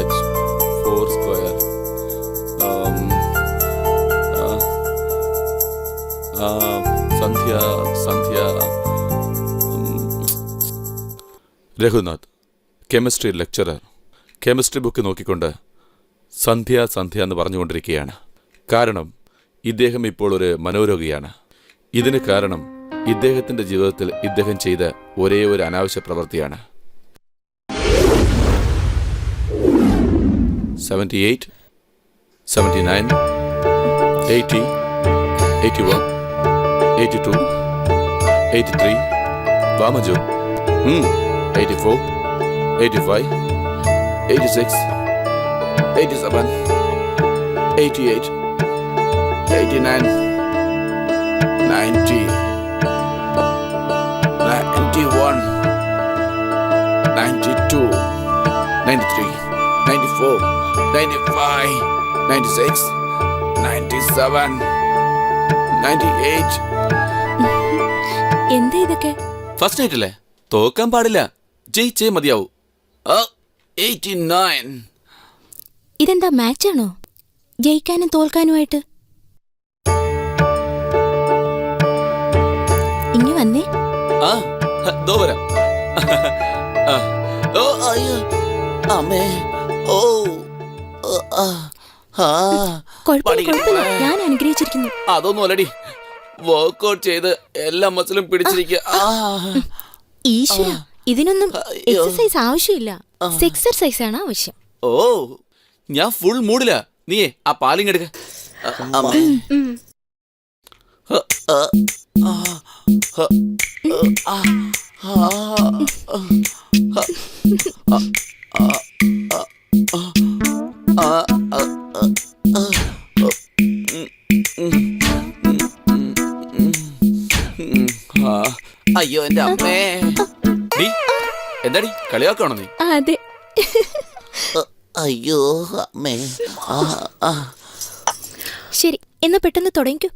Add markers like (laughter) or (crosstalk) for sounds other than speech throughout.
H four square Sandhya Sandhya Raghunath chemistry lecturer chemistry book നോക്കിക്കൊണ്ട് സന്ധ്യ സന്ധ്യ എന്ന് പറഞ്ഞുകൊണ്ടിരിക്കുകയാണ്. കാരണം ഇദ്ദേഹം ഇപ്പോൾ ഒരു മനോരോഗിയാണ്. ഇതിന് കാരണം ഇദ്ദേഹത്തിന്റെ ജീവിതത്തിൽ ഇദ്ദേഹം ചെയ്ത ഒരേ ഒരു അനാവശ്യ പ്രവൃത്തിയാണ്. Seventy eight seventy nine eighty 95, 96, 97, 98. എന്താ ഇതൊക്കെ? ഫസ്റ്റ് നൈറ്റ് അല്ലേ? തോക്കാൻ പാടില്ല. ജയിച്ചേ മതിയാവൂ. ആ, 89. ഇതെന്താ മാച്ചാണോ? ജയിക്കാനും തോൽക്കാനുമായിട്ട്? ഇങ്ങ് വന്നേ. ആ ഹ, ആ, ഓ അയ്യോ അമ്മേ ഓ. ഞാൻ അനുഗ്രഹിച്ചിരിക്കുന്നു അതൊന്നും അല്ലടി വർക്ക്ഔട്ട് ചെയ്ത് എല്ലാ മസിലും പിടിച്ചിരിക്കുക ആ. ഈശ്വര ഇതിനൊന്നും. എക്സസൈസ് ആവശ്യമില്ല എക്സർസൈസ് ആണ് ആവശ്യം ഓ ഞാൻ ഫുൾ മൂടില്ല നീയേ ആ പാലിങ് എടുക്ക ആ, അയ്യോ എന്റെ അമ്മേ. ഡി എന്താടി? കളിയാക്കാണോ നീ? അതെ. അയ്യോ അമ്മേ. ശരി എന്നാ പെട്ടെന്ന് തുടങ്ങിക്കോ.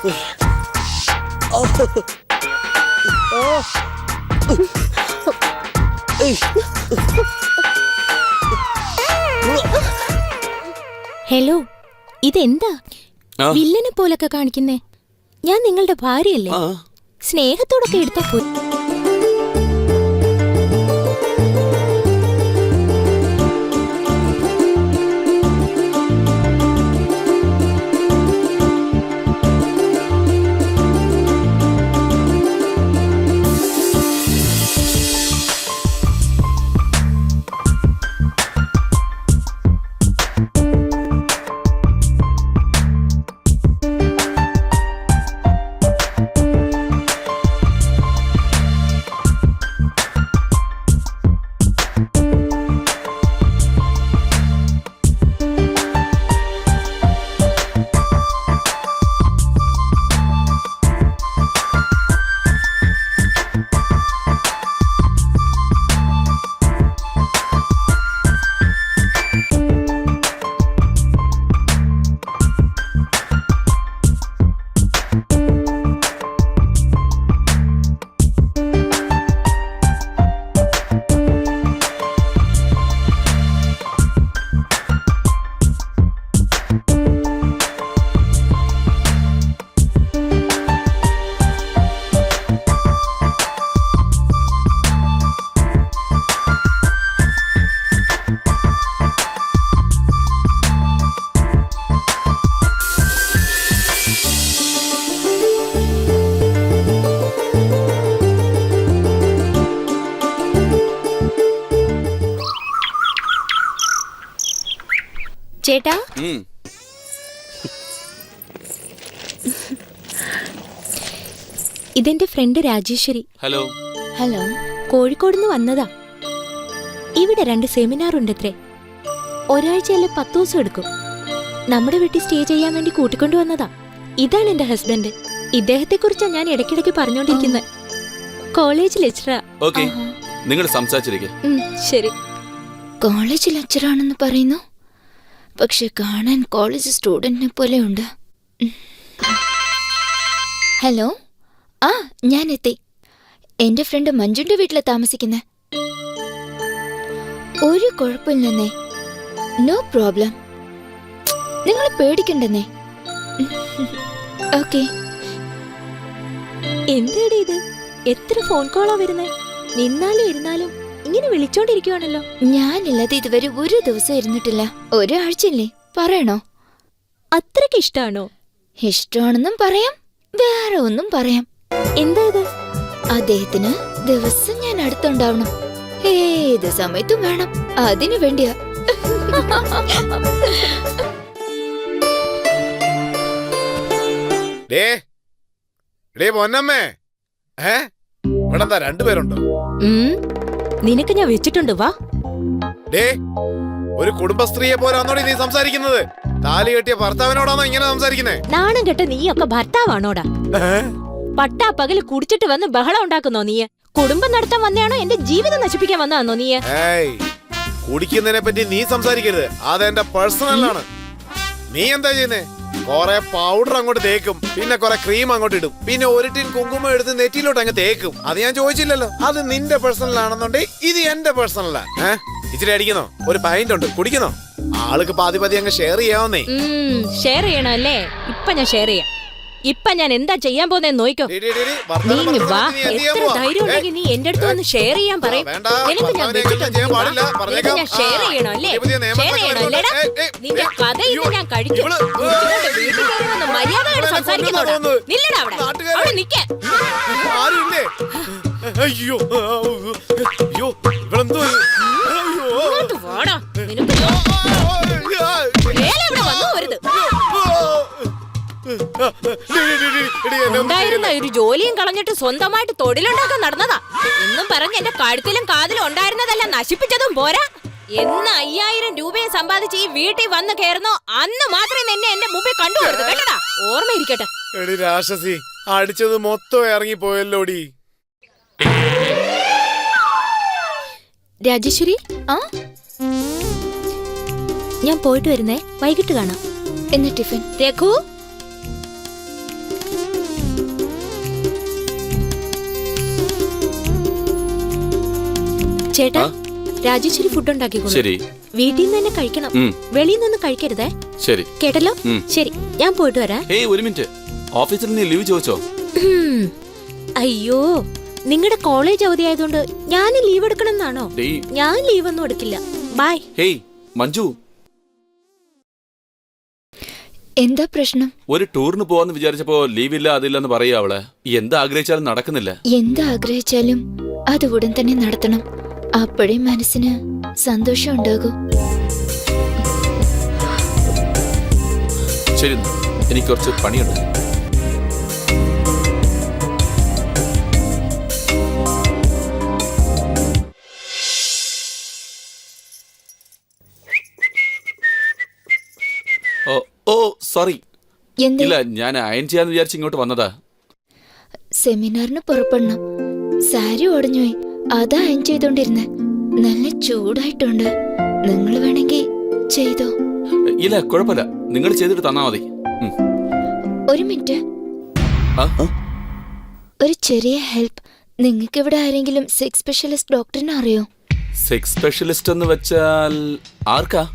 ഹലോ ഇതെന്താ. വില്ലനെ പോലൊക്കെ കാണിക്കുന്നേ ഞാൻ നിങ്ങളുടെ ഭാര്യയല്ലേ. സ്നേഹത്തോടൊക്കെ എടുത്താ പോയി ചേട്ടാ. ഇതെന്റെ friend Rajeshwari. Hello hello Kozhikode നിന്ന് വന്നതാ. ഇവിടെ രണ്ട് സെമിനാർ ഉണ്ടത്രേ. ഒരാഴ്ചയല്ല പത്ത് ദിവസം എടുക്കും. നമ്മുടെ വീട്ടിൽ സ്റ്റേ ചെയ്യാൻ വേണ്ടി കൂട്ടിക്കൊണ്ടു വന്നതാ. ഇതാണ് എന്റെ ഹസ്ബൻഡ് ഇദ്ദേഹത്തെ കുറിച്ചാ ഞാൻ ഇടയ്ക്കിടയ്ക്ക് പറഞ്ഞോണ്ടിരിക്കുന്നത് കോളേജ് ലെക്ചറാ ഓക്കെ നിങ്ങൾ സംസാരിച്ചിരിക്കും. ശരി. കോളേജ് ലെക്ചറാണെന്ന് പറയുന്നു? പക്ഷെ കാണാൻ കോളേജ് സ്റ്റുഡന്റിനെ പോലെ ഉണ്ട്. ഹലോ ആ ഞാൻ എത്തി എന്റെ ഫ്രണ്ട് മഞ്ജുന്റെ വീട്ടിൽ താമസിക്കുന്നത് ഒരു കുഴപ്പമില്ലെന്നേ. നോ പ്രോബ്ലം നിങ്ങൾ പേടിക്കണ്ടെന്നേ. ഓക്കെ എന്താടി ഇത്? എത്ര ഫോൺ കോളാ വരുന്നേ? നിന്നാലും ഇരുന്നാലും ഇങ്ങനെ വിളിച്ചോണ്ടിരിക്കുവാണല്ലോ. ഞാനില്ലാതെ ഇതുവരെ ഒരു ദിവസം ഇരുന്നിട്ടില്ല. ഒരാഴ്ചയില്ലേ? പറയണോ? അത്രയ്ക്ക് ഇഷ്ടാണോ? ഇഷ്ടമാണെന്നും പറയാം. വേറെ ഒന്നും പറയാം. എന്താ ഇത്? അദ്ദേഹത്തിന് ദിവസം ഞാൻ അടുത്തുണ്ടാവണം. ഏത് സമയത്തും വേണം. അതിനു വേണ്ടിയാ. (laughs) ഡേ. ഡേ പൊന്നമ്മേ. ഏ? ഇവിടെ എന്താ രണ്ടുപേരുണ്ടോ നിനക്ക് ഞാൻ വെച്ചിട്ടുണ്ട് വാ. ഡേ ഒരു കുടുംബസ്ത്രീയെ പോലാന്നോടി നീ സംസാരിക്കുന്നത്? താലി കെട്ടിയ ഭർത്താവിനോടാണോ ഇങ്ങനെ സംസാരിക്കുന്നേ? നാണം കെട്ട നീയൊക്കെ ഭർത്താവാണോടാ? പട്ടാ പകൽ കുടിച്ചിട്ട് വന്ന് ബഹളം ഉണ്ടാക്കുന്നോ നീ കുടുംബം നടത്താൻ വന്നയാണോ എന്റെ ജീവിതം നശിപ്പിക്കാൻ വന്നതാണോ നീ കുടിക്കുന്നതിനെ പറ്റി നീ സംസാരിക്കരുത്. അതെന്റെ പേഴ്സണലാണ് നീ എന്താ ചെയ്യുന്നേ? കൊറേ പൗഡർ അങ്ങോട്ട് തേക്കും. പിന്നെ കൊറേ ക്രീം അങ്ങോട്ട് ഇടും. പിന്നെ ഒരു ടീൻ കുങ്കുമം എടുത്ത് നെറ്റിയിലോട്ട് അങ്ങ് തേക്കും. അത് ഞാൻ ചോദിച്ചില്ലല്ലോ. അത് നിന്റെ പേഴ്സണൽ ആണെന്നുണ്ടെങ്കിൽ ഇത് എന്റെ പേഴ്സണലാ ഏഹ് ഇച്ചിരി അടിക്കുന്നോ? ഒരു പൈന്റ് ഉണ്ട്. കുടിക്കണോ ആൾക്ക് പാതി പാതി അങ്ങ് ഷെയർ ചെയ്യാവുന്നേ. ഷെയർ ചെയ്യണോ അല്ലേ? ഇപ്പൊ ഞാൻ ഷെയർ ചെയ്യാം. ഇപ്പൊ ഞാൻ എന്താ ചെയ്യാൻ പോന്നെ ഡി, നീ ഇങ്ങ് വാ എത്ര ധൈര്യം ഉണ്ടെങ്കിൽ നീ എന്റെ അടുത്ത് വന്ന് ഷെയർ ചെയ്യാൻ പറയും നിനക്ക് ഞാൻ വെച്ചിട്ടുണ്ട് വാ. നിനക്ക് ഷെയർ ചെയ്യണോ അല്ലേ ഷെയർ ചെയ്യണോ അല്ലേടാ നിന്റെ കഥ ഇന്ന് ഞാൻ കഴിച്ചു വീട്ടിൽ കയറി വന്ന് മര്യാദയോട് സംസാരിക്കുന്നോടാ തോന്നുന്നു. നില്ലടാ അവിടെ അവിടെ നിക്കേ ആരുമില്ലേ അയ്യോ അയ്യോ ഇവളെന്തോ വാടാ നിനക്ക് വേല ഇവിടെ വന്നു ഉണ്ടായിരുന്ന ഒരു ജോലിയും കളഞ്ഞിട്ട് സ്വന്തമായിട്ട് തൊഴിലുണ്ടാക്കാൻ നടന്നതാ. എന്നും പറഞ്ഞ് എന്റെ കഴുത്തിലും കാതിലും ഉണ്ടായിരുന്നതെല്ലാം നശിപ്പിച്ചതും പോരാ. എന്ന് അയ്യായിരം രൂപയെ സമ്പാദിച്ച് ഈ വീട്ടിൽ വന്ന് കയറുന്നോ അന്ന് മാത്രമേ നിന്നെ എന്റെ മുമ്പിൽ കണ്ടുപോരുത് കേട്ടടാ? ഓർമ്മയിരിക്കട്ടെ എടി രാക്ഷസി അടിച്ചത് മൊത്തം ഇറങ്ങിപ്പോയല്ലോടി രാജേശ്വരി ആ? ഞാൻ പോയിട്ട് വരുന്നേ വൈകിട്ട് കാണാം. എന്ന ടിഫിൻ? രഘു? ചേട്ടാ? രാജേശ്വരി ഫുഡ് ഉണ്ടാക്കിക്കോളൂ. ശരി. വീട്ടിൽ നിന്ന് തന്നെ കഴിക്കണം. ഉം, വെളിയിൽ നിന്ന് കഴിക്കരുതേ. ശരി. കേട്ടല്ലോ? ഉം. ശരി ഞാൻ പോയിട്ട് വരാം. ഏയ് ഒരു മിനിറ്റ്. ഓഫീസിൽ നീ ലീവ് ചോദിച്ചോ? ഉം. അയ്യോ നിങ്ങളുടെ കോളേജ് അവധി ആയതുകൊണ്ട് ഞാൻ ലീവ് എടുക്കണമെന്നാണോ? ഡേയ്. ഞാൻ ലീവ് ഒന്നും എടുക്കില്ല. Bye hey Manju. എന്താ പ്രശ്നം? ഒരു ടൂറിന് പോവാന്ന് വിചാരിച്ചപ്പോ ലീവില്ല അതില്ലെന്ന് പറയാ അവളെ. എന്താ ആഗ്രഹിച്ചാലും നടക്കുന്നില്ല. എന്താഗ്രഹിച്ചാലും അത് ഉടൻ തന്നെ നടത്തണം. അപ്പോഴേ മനസ്സിന് സന്തോഷം ഉണ്ടാകൂ. ശരി എനിക്ക് കുറച്ച് പണിയുണ്ട്. Oh sorry. ഇല്ല ഞാൻ അയൺ ചെയ്യാന്ന് വിചാരിച്ച് ഇങ്ങോട്ട് വന്നതാ. സെമിനാറിന് പുറപ്പെടണം. സാരി ഉടഞ്ഞുപോയി അതാ ഞാൻ ചെയ്തോണ്ടിരുന്നെ. നല്ല ചൂടായിട്ടുണ്ട്. നിങ്ങൾ വേണമെങ്കിൽ ചെയ്തോ. ഇല്ല കുഴപ്പമില്ല. നിങ്ങൾ ചെയ്തിട്ട് തന്നാ മതി. ഒരു മിനിറ്റ്. ഒരു ചെറിയ ഹെൽപ്പ് നിങ്ങൾക്ക് ഇവിടെ ആരെങ്കിലും സെക്സ് സ്പെഷ്യലിസ്റ്റ് ഡോക്ടറിനെ അറിയോ? സെക്സ് സ്പെഷ്യലിസ്റ്റ് എന്ന് വെച്ചാൽ ആർക്കാ?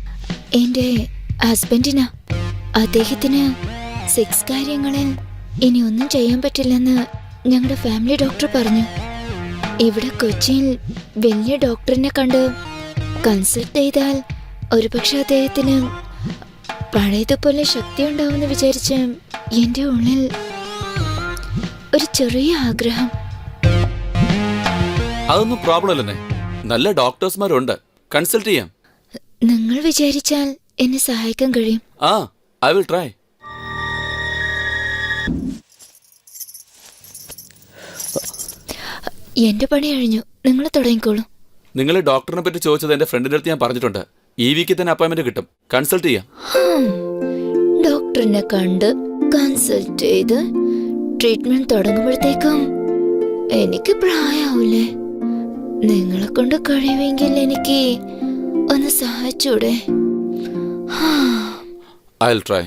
എന്റെ ഹസ്ബൻഡിനാ. അദ്ദേഹത്തിന് സെക്സ് കാര്യങ്ങളിൽ ഇനി ഒന്നും ചെയ്യാൻ പറ്റില്ലെന്ന് ഞങ്ങളുടെ ഫാമിലി ഡോക്ടർ പറഞ്ഞു. ഇവിടെ കൊച്ചിയിൽ വലിയ ഡോക്ടറിനെ കണ്ട് കൺസൾട്ട് ചെയ്താൽ ഒരുപക്ഷെ അദ്ദേഹത്തിന് പഴയതുപോലെ ശക്തി ഉണ്ടാവുമെന്ന് വിചാരിച്ച് എന്റെ ഉള്ളിൽ ഒരു ചെറിയ ആഗ്രഹം. അതൊന്നും പ്രോബ്ലം അല്ലെന്നേ. നല്ല ഡോക്ടേഴ്സ്മാരുണ്ട്. കൺസൾട്ട് ചെയ്യാം. നിങ്ങൾ വിചാരിച്ചാൽ എന്നെ സഹായിക്കാൻ കഴിയും. ആ ഐ വിൽ ട്രൈ എന്റെ പണി കഴിഞ്ഞു. നിങ്ങൾ തുടങ്ങിക്കോളൂ. നിങ്ങൾ ഡോക്ടറിനെ പറ്റി ചോദിച്ചത് എന്റെ ഫ്രണ്ടിന്റെ അടുത്ത് ഞാൻ പറഞ്ഞിട്ടുണ്ട്. ഈ വീക്കിൽ തന്നെ അപ്പോയിന്റ്മെന്റ് കിട്ടും. കൺസൾട്ട് ചെയ്യാം. ഡോക്ടറിനെ കണ്ട് കൺസൾട്ട് ചെയ്ത് ട്രീറ്റ്മെന്റ് തുടങ്ങുമ്പോഴത്തേക്കും എനിക്ക് പ്രായാവൂലേ? നിങ്ങളെ കൊണ്ട് കഴിയുമെങ്കിൽ എനിക്ക് ഒന്ന് സഹായിച്ചൂടെ? I try